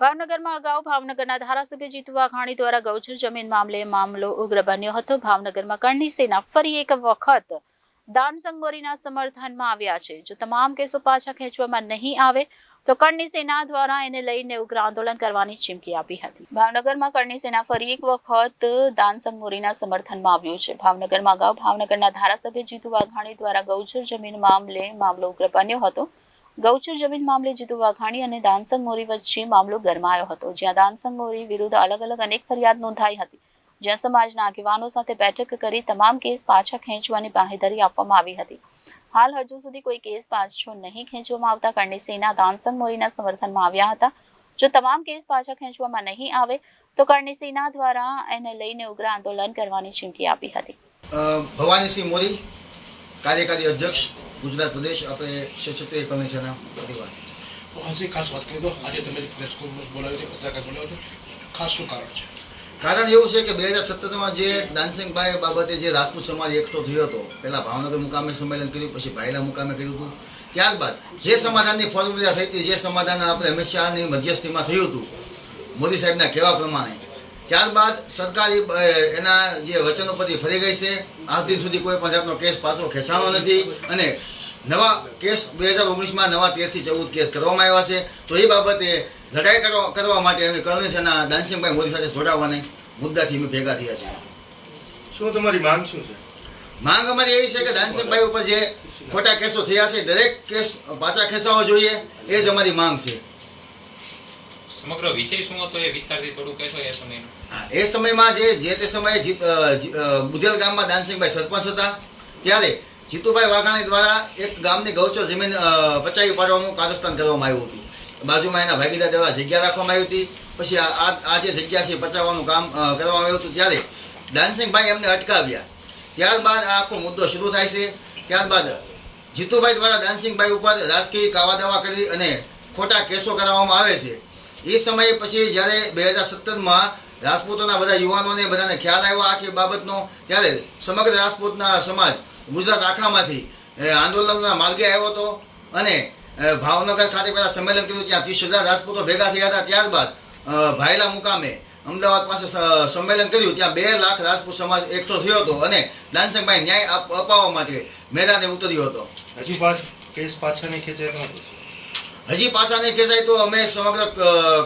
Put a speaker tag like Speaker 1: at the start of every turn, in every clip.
Speaker 1: ભાવનગરમાં અગાઉ ભાવનગરના ધારાસભ્ય જીતુ વાઘાણી દ્વારા ગૌચર જમીન મામલે મામલો ઉગ્ર બન્યો હતો. ભાવનગરમાં કરણી સેના ફરી એક વખત દાન સંગોરીના સમર્થનમાં આવ્યા છે. જો તમામ કેસો પાછા ખેંચવામાં નહીં આવે, તો કરણી સેના દ્વારા એને લઈને ઉગ્ર આંદોલન કરવાની ચીમકી આપી હતી. ભાવનગરમાં કરણી સેના ફરી એક વખત દાન સંગોરીના સમર્થનમાં આવ્યું છે. ભાવનગરમાં અગાઉ ભાવનગરના ધારાસભ્ય જીતુ વાઘાણી દ્વારા ગૌચર જમીન મામલે મામલો ઉગ્ર બન્યો હતો. ગૌચર જમીન મામલે જીતુ વાઘાણી અને દાનસંગ મોરી વચ્ચે મામલો ગરમાયો હતો, જ્યાં દાનસંગ મોરી વિરુદ્ધ અલગ અલગ અનેક ફરિયાદ નોંધાઈ હતી. જ્યાં સમાજના આગેવાનો સાથે બેઠક કરી તમામ કેસ પાછા ખેંચવાની બાહેધરી આપવામાં આવી હતી. હાલ હજુ સુધી કોઈ કેસ પાછો નહીં ખેંચવામાં આવતા કરણી સેના દાનસંગ મોરીના સમર્થનમાં આવ્યા હતા. જો તમામ કેસ પાછા ખેંચવામાં નહીં આવે, તો કરણી દ્વારા એને લઈને ઉગ્ર આંદોલન કરવાની ચીમકી આપી હતી.
Speaker 2: ભવાનીસિંહ મોરી, કાર્યકારી અધ્યક્ષ ગુજરાત પ્રદેશ આપણે ક્ષત્રિય કમિશનના પરિવાર.
Speaker 3: હજી ખાસ વાત કરી દો. આજે તમે પ્રેસ કોન્ફરન્સ બોલાવી છે પત્રકાર બોલાવ્યો છે. ખાસ શું કારણ છે?
Speaker 2: કારણ એવું છે કે બે હજાર સત્તરમાં જે દાનસિંહભાઈ બાબતે જે રાજપૂત સમાજ એકઠો થયો હતો પહેલાં ભાવનગર મુકામે સંમેલન કર્યું પછી ભાયલા મુકામે કર્યું હતું. ત્યારબાદ જે સમાધાનની ફોર્મ્યુલા થઈ હતી જે સમાધાન આપણે અમિત શાહની મધ્યસ્થીમાં થયું હતું મોદી સાહેબના કહેવા પ્રમાણે. ત્યારબાદ સરકાર એના જે વચનો પરથી ફરી ગઈ છે. આજ દિન સુધી કોઈ પણ જાતનો કેસ પાછો ખેંચાણો નથી અને નવા કેસ બે હજાર ઓગણીસમાં નવા તેરથી ચૌદ કેસ કરવામાં આવ્યા છે. તો એ બાબતે લડાઈ કરવા માટે અમે કરણી સેના દાનસિંહભાઈ મોદી સાથે જોડાવાના મુદ્દાથી અમે ભેગા થયા છે
Speaker 4: શું તમારી માંગ શું છે?
Speaker 2: માંગ અમારી એવી છે કે દાનસિંહભાઈ ઉપર જે ખોટા કેસો થયા છે દરેક કેસ પાછા ખેંચાવા જોઈએ એ જ અમારી માંગ છે.
Speaker 5: સમગ્ર વિષય શું હતો એ વિસ્તારથી થોડું કહેશો એ સમયનો?
Speaker 2: એ સમયમાં જે જે તે સમયે બુધેલ ગામમાં દાનસિંહભાઈ સરપંચ હતા ત્યારે જીતુભાઈ વાઘાણી દ્વારા એક ગામની ગૌચર જમીન પચાવી પાડવાનું કાર્યસ્થાન કરવામાં આવ્યું હતું. બાજુમાં એના ભાગીદાર દ્વારા જગ્યા રાખવામાં આવી હતી. પછી આ, આ- જે જગ્યા છે પચાવવાનું કામ કરવામાં આવ્યું હતું. ત્યારે દાનસિંહભાઈ એમને અટકાવ્યા. ત્યારબાદ આ આખો મુદ્દો શરૂ થાય છે. ત્યારબાદ જીતુભાઈ દ્વારા દાનસિંહભાઈ ઉપર રાજકીય કાવા દાવા કરી અને ખોટા કેસો કરાવવામાં આવે છે. એ સમયે પછી જ્યારે બે હજાર સત્તરમાં રાજપૂતોના બધા યુવાનોને બધાને ખ્યાલ આવ્યો આખી બાબતનો, ત્યારે સમગ્ર રાજપૂતના સમાજ ગુજરાત આખામાંથી આંદોલનના માર્ગે આવ્યો હતો અને ભાવનગર ખાતે પહેલાં સંમેલન કર્યું ત્યાં ત્રીસ હજાર રાજપૂતો ભેગા થયા હતા. ત્યારબાદ ભાયલા મુકામે અમદાવાદ પાસે સંમેલન કર્યું. ત્યાં બે લાખ રાજપૂત સમાજ એકઠો થયો હતો અને દાનસંગભાઈ ન્યાય અપાવવા માટે મેદાને ઉતર્યો હતો.
Speaker 4: હજી પાસ કેસ પાછા નહીં ખેંચાય
Speaker 2: હજી પાછા નહીં ખેંચાય તો અમે સમગ્ર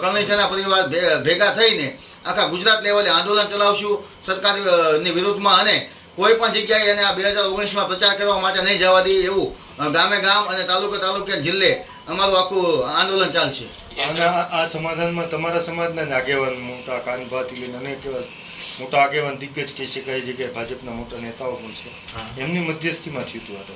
Speaker 2: કરણી સેના પરિવાર ભેગા થઈને આખા ગુજરાત લેવલે આંદોલન ચલાવશું સરકારની વિરુદ્ધમાં અને કોઈ પણ જગ્યાએ એને આ બે હજાર ઓગણીસમાં પ્રચાર કરવા માટે નહીં જવા દઈએ એવું ગામે ગામ અને તાલુકે તાલુકે જિલ્લે અમારું આખું આંદોલન ચાલશે.
Speaker 4: આ આ સમાધાનમાં તમારા સમાજના જ આગેવાન મોટા કાનભાથી લઈને અનેક મોટા આગેવાન દિગ્ગજ કહી શકાય છે કે ભાજપના મોટા નેતાઓ પણ છે. એમની મધ્યસ્થીમાં થયું હતું આ તો.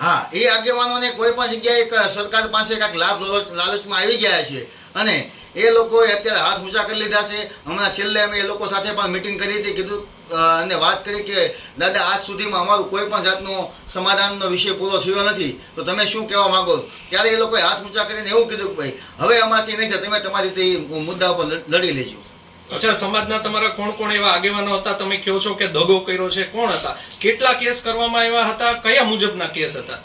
Speaker 2: હા એ આગેવાનોને કોઈ પણ જગ્યાએ સરકાર પાસે કાંઈક લાભ લાલચ- લાલચમાં આવી ગયા છે. અને એ લોકોએ અત્યારે હાથ ઊંચા કરી લીધા છે. હમણાં છેલ્લે અમે એ લોકો સાથે પણ મિટિંગ કરી હતી કીધું અને વાત કરી કે દાદા આજ સુધીમાં અમારું કોઈ પણ જાતનો સમાધાનનો વિષય પૂરો થયો નથી. તો તમે શું કહેવા માંગો? ત્યારે એ લોકોએ હાથ ઊંચા કરીને એવું કીધું કે ભાઈ હવે અમારથી નહીં થાય તમે તમારી રીતે મુદ્દા ઉપર લડી લેજો.
Speaker 6: અચ્છા સમાજના તમારા કોણ કોણ એવા આગેવાનો હતા? તમે કહો છો કે દગો કર્યો છે કોણ હતા? કેટલા કેસ કરવામાં આવ્યા હતા? કયા મુજબના કેસ હતા?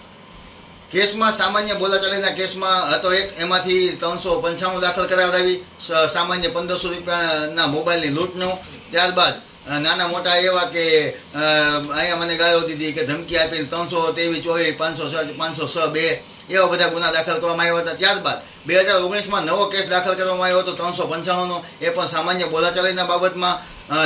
Speaker 2: કેસમાં સામાન્ય બોલાચાલીના કેસમાં હતો એક એમાંથી ત્રણસો પંચાણું દાખલ કરાવડાવી સામાન્ય પંદરસો રૂપિયાના મોબાઈલની લૂંટનો ત્યારબાદ નાના મોટા એવા કે અહીંયા મને ગાળો દીધી કે ધમકી આપીને ત્રણસો તેવી ચોવીસ પાંચસો છ પાંચસો છ બે એવા બધા ગુના દાખલ કરવામાં આવ્યા હતા. ત્યારબાદ બે હજાર ઓગણીસમાં નવો કેસ દાખલ કરવામાં આવ્યો હતો, ત્રણસો પંચાવનનો એ પણ સામાન્ય બોલાચાલીના બાબતમાં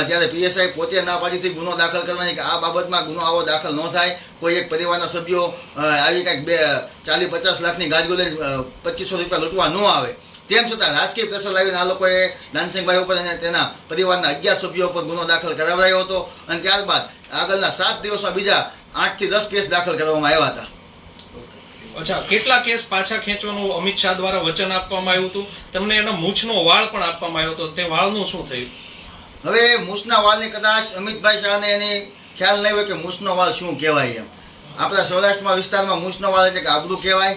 Speaker 2: ત્યારે પીએસઆઈ પોતે ના પાડીથી ગુનો દાખલ કરવાની કે આ બાબતમાં ગુનો આવો દાખલ ન થાય, કોઈ એક પરિવારના સભ્યો આવી કાંઈક બે ચાલીસ પચાસ લાખની ગાડીઓ લઈને પચીસો રૂપિયા લૂંટવા ન આવે. તેમ છતાં રાજકીય પ્રેશર લાવીને આ લોકોએ દાનસિંહભાઈ ઉપર અને તેના પરિવારના અગિયાર સભ્યો ઉપર ગુનો દાખલ કરાવડાયો હતો. અને ત્યારબાદ આગળના સાત દિવસમાં બીજા આઠથી દસ કેસ દાખલ કરવામાં આવ્યા હતા.
Speaker 6: અચ્છા કેટલા કેસ પાછા ખેંચવાનું અમિત શાહ દ્વારા વચન આપવામાં આવ્યું હતું? તમને એનો મૂછનો વાળ પણ આપવામાં આવ્યો હતો. તે વાળનું શું થયું?
Speaker 2: હવે મૂછના વાળની કદાચ અમિતભાઈ શાહને એની ખ્યાલ નહીં હોય કે મૂછનો વાળ શું કહેવાય એમ. આપણા સૌરાષ્ટ્રમાં વિસ્તારમાં મૂછનો વાળ એટલે કે આબરૂ કહેવાય.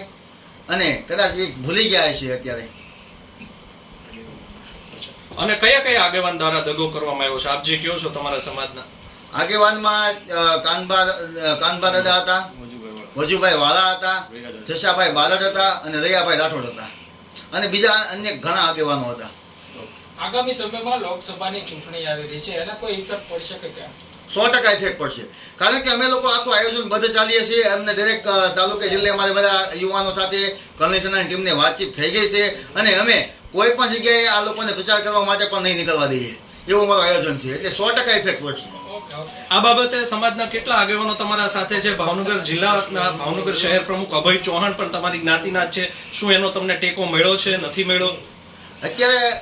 Speaker 2: અને કદાચ એ ભૂલી ગયા છે અત્યારે.
Speaker 6: અને કયા કયા આગેવાન દ્વારા દગો કરવામાં આવ્યો છે? આપ જે કહો છો તમારા સમાજના.
Speaker 2: આગેવાનમાં કાનબા કાનબા દાદા હતા વજુભાઈ વાળા હતા જશાભાઈ બારડ હતા અને રૈયાભાઈ રાઠોડ હતા. અને બીજા અન્ય ઘણા આગેવાનો હતા.
Speaker 7: આગામી સમયમાં લોકસભાની ચૂંટણી આવી રહી છે. એના કોઈ ઇફેક્ટ પડશે કે કેમ?
Speaker 2: સો ટકા ઇફેક્ટ પડશે. કારણ કે અમે લોકો આખું આયોજન બધે ચાલીએ છીએ. અમને દરેક તાલુકા જિલ્લે અમારે બધા યુવાનો સાથે કમિશનરની ટીમને વાતચીત થઈ ગઈ છે. અને અમે કોઈ પણ જગ્યાએ આ લોકોને પ્રચાર કરવા માટે પણ નહીં નીકળવા દઈએ. એવું અમારું આયોજન છે. એટલે સો ટકા ઇફેક્ટ પડશે.
Speaker 6: આ બાબતે સમાજના કેટલા આગેવાનો તમારા સાથે છે? ભાવનગર જિલ્લાના ભાવનગર શહેર પ્રમુખ અભય ચૌહાણ પણ તમારી જ્ઞાતિના છે. શું એનો તમને ટેકો મળ્યો છે? નથી મળ્યો?
Speaker 2: અત્યારે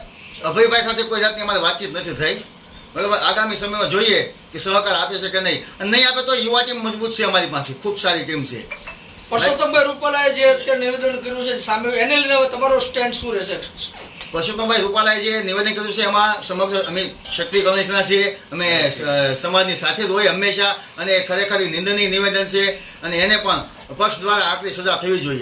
Speaker 2: અભયભાઈ સાથે કોઈ જાતની અમારી વાતચીત નથી થઈ. બરાબર? આગામી સમયમાં જોઈએ કે સહકાર આપે છે કે નહીં. અને નહીં આપે તો યુવા ટીમ મજબૂત છે અમારી પાસે. ખૂબ સારી ટીમ છે.
Speaker 8: પરસોત્તમભાઈ રૂપાલાએ જે અત્યારે નિવેદન કર્યું છે, સામે એને લઈને તમારો સ્ટેન્ડ શું રહેશે?
Speaker 2: પરસોત્તમભાઈ રૂપાલાએ જે નિવેદન કર્યું છે, એમાં સમગ્ર અમે ક્ષત્રિય કોંગ્રેસના છીએ, અમે સમાજની સાથે જ હોય હંમેશા, અને ખરેખર નિંદનીય નિવેદન છે, અને એને પણ પક્ષ દ્વારા આકરી સજા થવી જોઈએ.